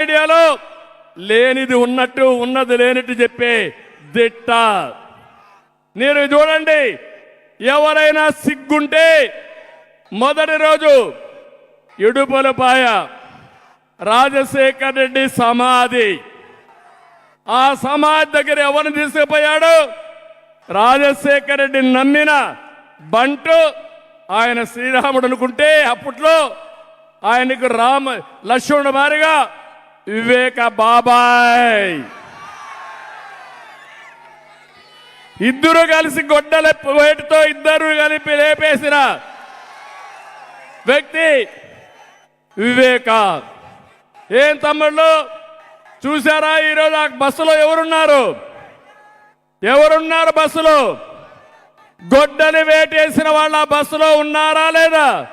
మీడియాలో లేనిది ఉన్నట్టు ఉన్నది లేనట్టు చెప్పే దిట్ట. మీరు చూడండి ఎవరైనా సిగ్గుంటే మొదటి రోజు ఇడుపులపాయ రాజశేఖర్ రెడ్డి సమాధి. ఆ సమాధి దగ్గర ఎవరిని తీసుకుపోయాడు? రాజశేఖర్ రెడ్డిని నమ్మిన బంటు ఆయన శ్రీరాముడు అనుకుంటే అప్పట్లో ఆయనకు రామ లక్ష్మణుడు మారిగా వివేక బాబాయ్. ఇద్దరు కలిసి గొడ్డల వేటితో ఇద్దరు కలిపి లేపేసిన వ్యక్తి వివేక. ఏం తమ్ముళ్ళు? చూసారా ఈరోజు ఆ బస్సులో ఎవరున్నారు? ఎవరున్నారు బస్సులో? గొడ్డని వేటేసిన వాళ్ళ ఆ బస్సులో ఉన్నారా లేదా?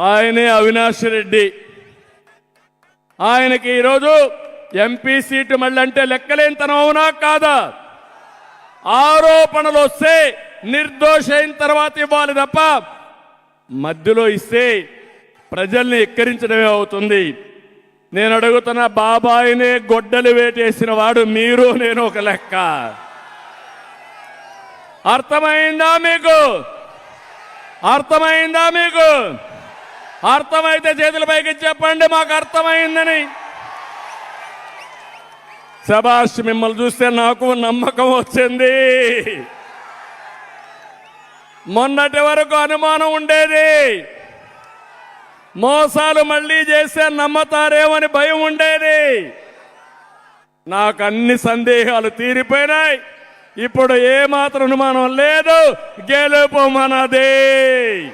ఆయనే అవినాష్ రెడ్డి. ఆయనకి ఈరోజు ఎంపీ సీటు మళ్ళీ అంటే లెక్కలేనితనం అవునా కాదా? ఆరోపణలు వస్తే నిర్దోష అయిన తర్వాత ఇవ్వాలి తప్ప మధ్యలో ఇస్తే ప్రజల్ని ఎక్కరించడమే అవుతుంది. నేను అడుగుతున్న బాబాయినే గొడ్డలు వేటేసిన వాడు మీరు నేను ఒక లెక్క. అర్థమైందా మీకు? అర్థమైందా మీకు? అర్థమైతే చేతుల పైకి చెప్పండి మాకు అర్థమైందని. శబాష్ మిమ్మల్ని చూస్తే నాకు నమ్మకం వచ్చింది. మొన్నటి వరకు అనుమానం ఉండేది. మోసాలు మళ్ళీ చేస్తే నమ్మతారేమని భయం ఉండేది. నాకు అన్ని సందేహాలు తీరిపోయినాయి. ఇప్పుడు ఏమాత్రం అనుమానం లేదు. గెలుపు మనదే.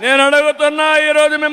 నేను అడుగుతున్నా ఈరోజు మిమ్మల్ని